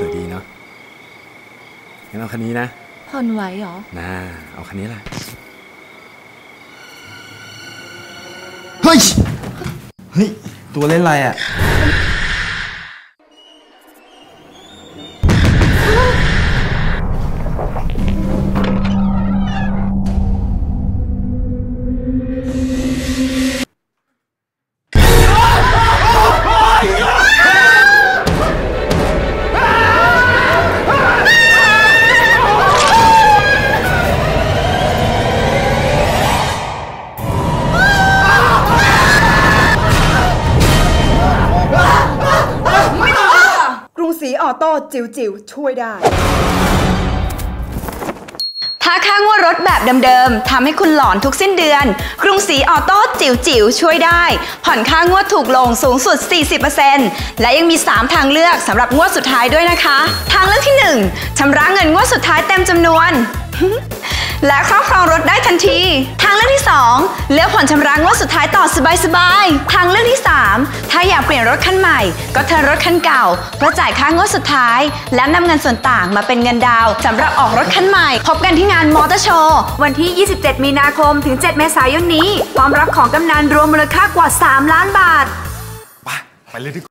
สวยดีเนาะงั้นเอาคันนี้นะ ผ่อนไหวเหรอ น่า เอาคันนี้แหละ เฮ้ย เฮ้ย ตัวเล่นอะไรอะ สีออโต้จิ๋วจิ๋วช่วยได้ ถ้าค่างวดรถแบบเดิมๆทำให้คุณหลอนทุกสิ้นเดือน กรุงศรีออโต้จิ๋วจิ๋วช่วยได้ ผ่อนค่างวดถูกลงสูงสุด 40%และยังมี 3 ทางเลือกสำหรับงวดสุดท้ายด้วยนะคะ ทางเลือกที่ 1ชำระเงินงวดสุดท้ายเต็มจำนวน และครอบครองรถได้ทันที ทางเลือกที่ 2 เลือกผ่อนชำระงวดสุดท้ายต่อสบายๆ ทางเลือกที่ 3 ถ้าอยากเปลี่ยนรถคันใหม่ ก็เทินรถคันเก่าเพื่อจ่ายค่างวดสุดท้าย และนำเงินส่วนต่างมาเป็นเงินดาวสำหรับออกรถคันใหม่ พบกันที่งานมอเตอร์โชว์วันที่ 27 มีนาคมถึง 7 เมษายนนี้ พร้อมรับของกำนันรวมมูลค่ากว่า 3 ล้านบาท ไปไปเลยดีกว่า